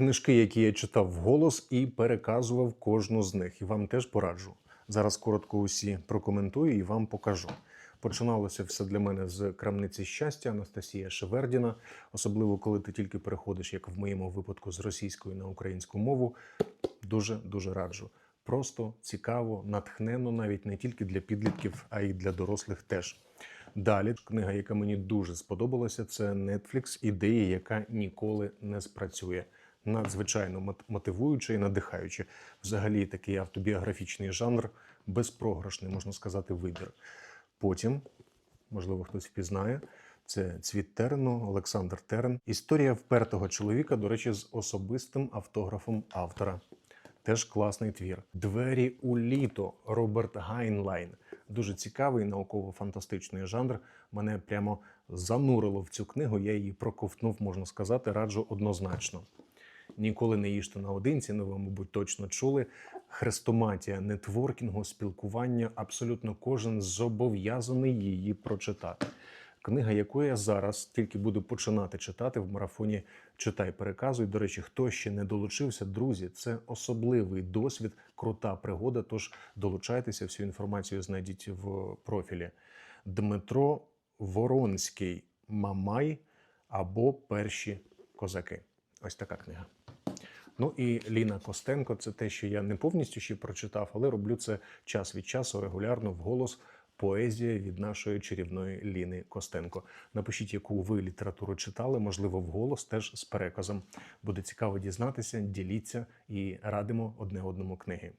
книжки, які я читав вголос і переказував кожну з них. І вам теж пораджу. Зараз коротко усі прокоментую і вам покажу. Починалося все для мене з крамниці щастя Анастасія Шевердіна, особливо коли ти тільки переходиш, як в моєму випадку, з російської на українську мову. Дуже дуже раджу. Просто цікаво, натхненно, навіть не тільки для підлітків, а й для дорослих теж. Далі книга, яка мені дуже сподобалася, це Netflix ідея, яка ніколи не спрацює. Надзвичайно мот- мотивуюче і надихаюче. Взагалі такий автобіографічний жанр, безпрограшний, можна сказати, вибір. Потім, можливо, хтось впізнає, це Цвіт Терену, Олександр Терен. Історія впертого чоловіка, до речі, з особистим автографом автора. Теж класний твір. Двері у літо Роберт Гайнлайн. Дуже цікавий науково-фантастичний жанр. Мене прямо занурило в цю книгу. Я її проковтнув, можна сказати, раджу однозначно. Ніколи не їжте наодинці, ну ви, мабуть, точно чули. Хрестоматія нетворкінгу, спілкування. Абсолютно кожен зобов'язаний її прочитати. Книга, яку я зараз тільки буду починати читати в марафоні Читай, переказуй. До речі, хто ще не долучився, друзі, це особливий досвід, крута пригода. Тож долучайтеся, всю інформацію знайдіть в профілі. Дмитро Воронський Мамай або Перші козаки. Ось така книга. Ну і Ліна Костенко це те, що я не повністю ще прочитав, але роблю це час від часу регулярно вголос. Поезія від нашої чарівної Ліни Костенко. Напишіть, яку ви літературу читали, можливо, вголос теж з переказом. Буде цікаво дізнатися, діліться і радимо одне одному книги.